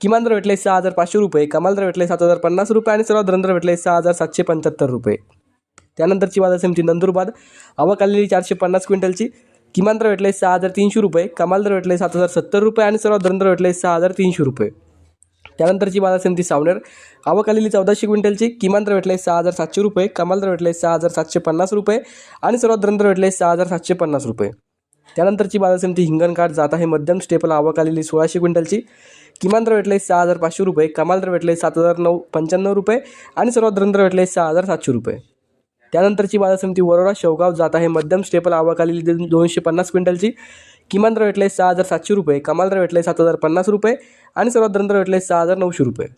किमान दर भेटले सहा हजार पाचशे रुपये कमाल दर भेटले सात हजार पन्नास रुपये आणि सर्वात दर भेटले सहा हजार सातशे पंच्याहत्तर रुपये. त्यानंतरची बाजार समिती नंदुरबार आवक आलेली चारशे पन्नास क्विंटलची किमान दर भेटले सहा हजार तीनशे रुपये कमाल दर भेटले सात हजार सत्तर रुपये आणि सर्वात दर भेटले सहा हजार तीनशे रुपये. त्यानंतरची बाजार समिती सावनेर आवक आलेली चौदाशे क्विंटलची किमान दर भेटले सहा हजार सातशे रुपये कमाल दर भेटले सहा हजार सातशे पन्नास रुपये आणि सर्वात दर भेटले सहा हजार सातशे पन्नास रुपये. त्यानंतरची बाजार समिती हिंगणघाट जात आहे. मध्यम स्टेपला आवक आलेली सोळाशे क्विंटलची. किमान दर भेटले सहा हजार पाचशे रुपये कमाल दर भेटले सात हजार नऊ पंच्याण्णव रुपये आणि सर्वात दर भेटले सहा हजार सातशे रुपये. त्यानंतरची बाजार समिती वरोडा शेवगाव जात आहे. मध्यम स्टेपल आवक आलेली दोन- दोनशे पन्नास क्विंटलची. किमान दर भेटले सहा हजार सातशे रुपये कमाल दर भेटले सात हजार पन्नास रुपये आणि सर्वात दर भेटले सहा हजार नऊशे रुपये.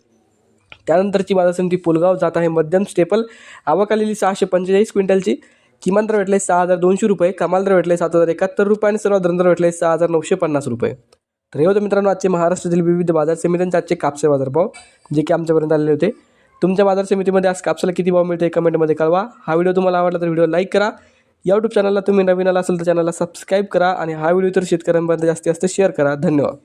त्यानंतरची बाजार समिती पुलगाव जात आहे. मध्यम स्टेपल आवक आलेली सहाशे पंचेचाळीस क्विंटलची. किमान दर भेटले सहा हजार दोनशे रुपये कमाल दर भेटले सात हजार एकाहत्तर रुपये आणि सर्वात दर भेटले सहा हजार नऊशे पन्नास रुपये. तर हे होते मित्रांनो आजचे महाराष्ट्रातील विविध बाजार समित्यांचे आजचे कापसे बाजारभाव जे की आमच्यापर्यंत आलेले होते. तुमच्या बाजार समितीमध्ये आज कापसाला किती भाव मिळते कमेंटमध्ये कळवा. हा व्हिडिओ तुम्हाला आवडला तर व्हिडिओ लाईक करा. या यूट्यूब चॅनलला तुम्ही नवीन आला असेल तर चॅनलला सबस्क्राईब करा आणि हा व्हिडिओ तर शेतकऱ्यांपर्यंत जास्तीत जास्त शेअर करा. धन्यवाद.